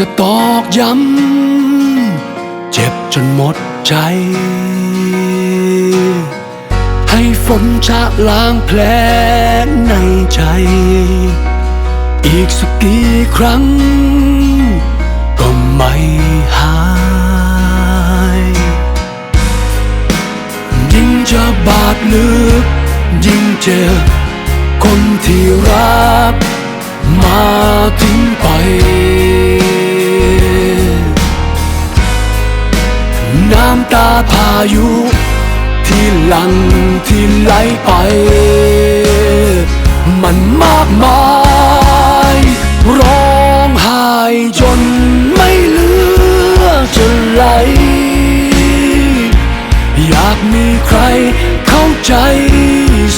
จะตอกย้ำ เจ็บจนหมดใจ ให้ฝนชะล้างแผลในใจ อีกสักกี่ครั้ง ก็ไม่หายยิ่งจะบาดลึก ยิ่งเจ็บคนที่รัก มาทิ้งไปาพายุ ที่ลังที่ไหลไป มันมากมาย ร้องไห้จนไม่เหลือจะไหล อยากมีใครเข้าใจ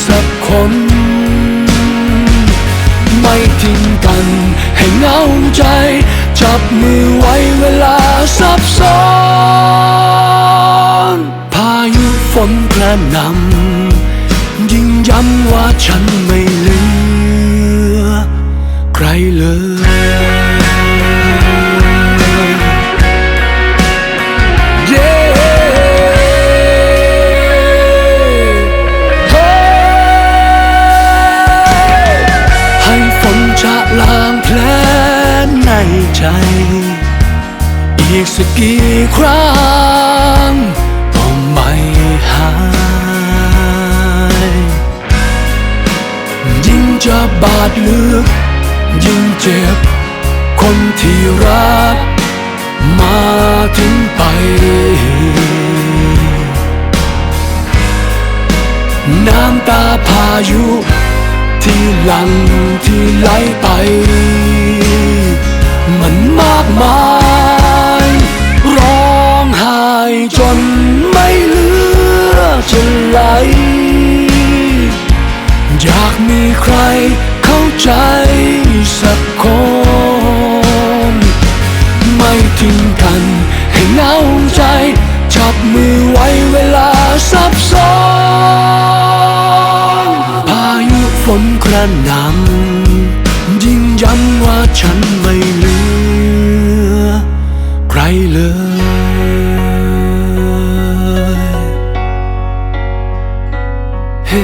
สักคน ไม่ทิ้งกันให้เงาใจ จับมือไว้เวลาซับซ้อน ยุฝนกระหนำยิ่งย้ำว่าฉันไม่เหลือ ใครเลยเย้ให้ฝนจะล้างแผลในใจ อีกสักกี่ครั้ง จะบาดลึก ยิ่งเจ็บ คนที่รัก มาทิ้งไป น้ำตาพายุ ที่หลังที่ไหลไป มันมากมาย ใครเข้าใจสักคน ไม่ทิ้งกันให้เหงาใจ จับมือไว้เวลาซับซ้อนพายุฝนกระหน่ำยิ่งย้ำว่าฉันไม่เหลือ ใครเลยเฮ้